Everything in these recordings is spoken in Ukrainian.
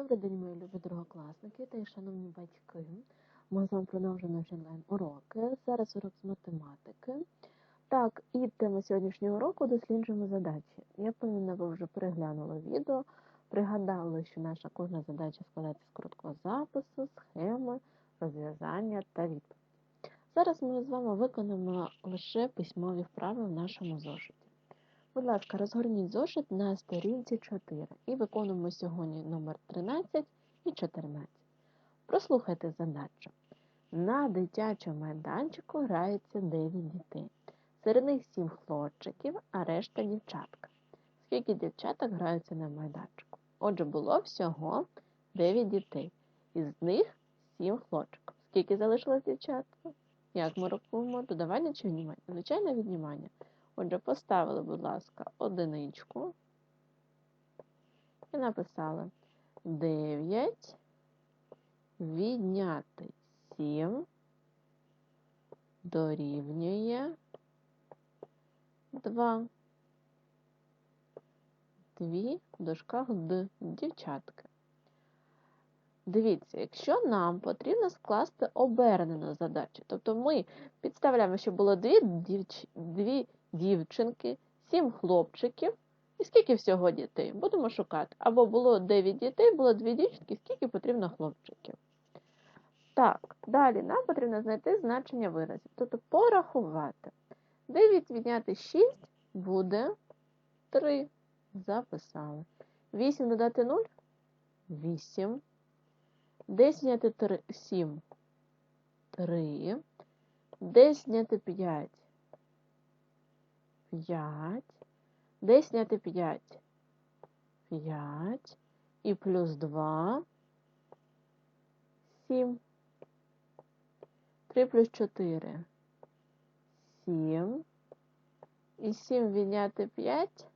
Добрий день, мої любі другокласники та й шановні батьки. Ми з вами продовжуємо наші онлайн-уроки. Зараз урок з математики. Так, і тема сьогоднішнього уроку досліджуємо задачі. Я певна, ви вже переглянули відео, пригадали, що наша кожна задача складається з короткого запису, схеми, розв'язання та відповіді. Зараз ми з вами виконаємо лише письмові вправи в нашому зошиті. Будь ласка, розгорніть зошит на сторінці 4 і виконуємо сьогодні номер 13 і 14. Прослухайте задачу. На дитячому майданчику грається 9 дітей. Серед них 7 хлопчиків, а решта дівчатка. Скільки дівчаток граються на майданчику? Отже, було всього 9 дітей. Із них 7 хлопчиків. Скільки залишилось дівчатка? Як ми рахуємо? Додавання чи віднімання? Звичайне віднімання. Отже, поставили, будь ласка, одиничку і написали 9 відняти 7 дорівнює 2. Дві в дужках Д. Дівчатки. Дивіться, якщо нам потрібно скласти обернену задачу, тобто ми підставляємо, що було дві, дівч... дівчинки, сім хлопчиків. І скільки всього дітей? Будемо шукати. Або було 9 дітей, було 2 дівчинки, скільки потрібно хлопчиків. Так, далі нам потрібно знайти значення виразів, тобто порахувати. 9 відняти 6 буде 3. Записали. 8 додати 0 8. 10 зняти 3, 7 3. 10 зняти 5 5. 10 зняти 5 5. І плюс 2 7. 3 плюс 4 7. І 7 відняти 5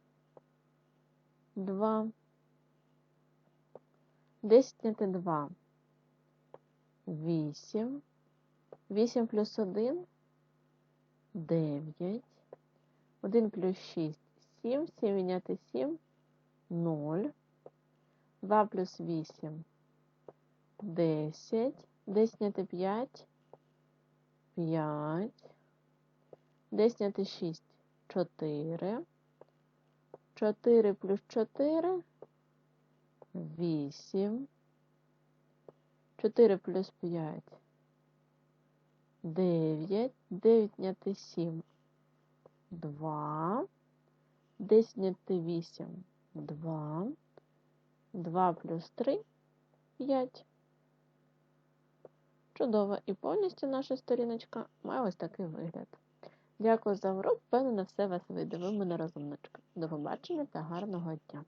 2. 10 зняти 2 8. 8 плюс 1 9. 1 плюс 6 7. 7 відняти 7 0. 2 плюс 8 10. 10 зняти 5 5. 10 зняти 6 4. 4 плюс 4 8. 4 плюс 5 9. 9 зняти 7 2. 10 зняти 8 2. 2 плюс 3 5. Чудово. І повністю наша сторіночка має ось такий вигляд. Дякую за урок. Впевнена, все вас вийде. Ви мене розумничка. До побачення та гарного дня!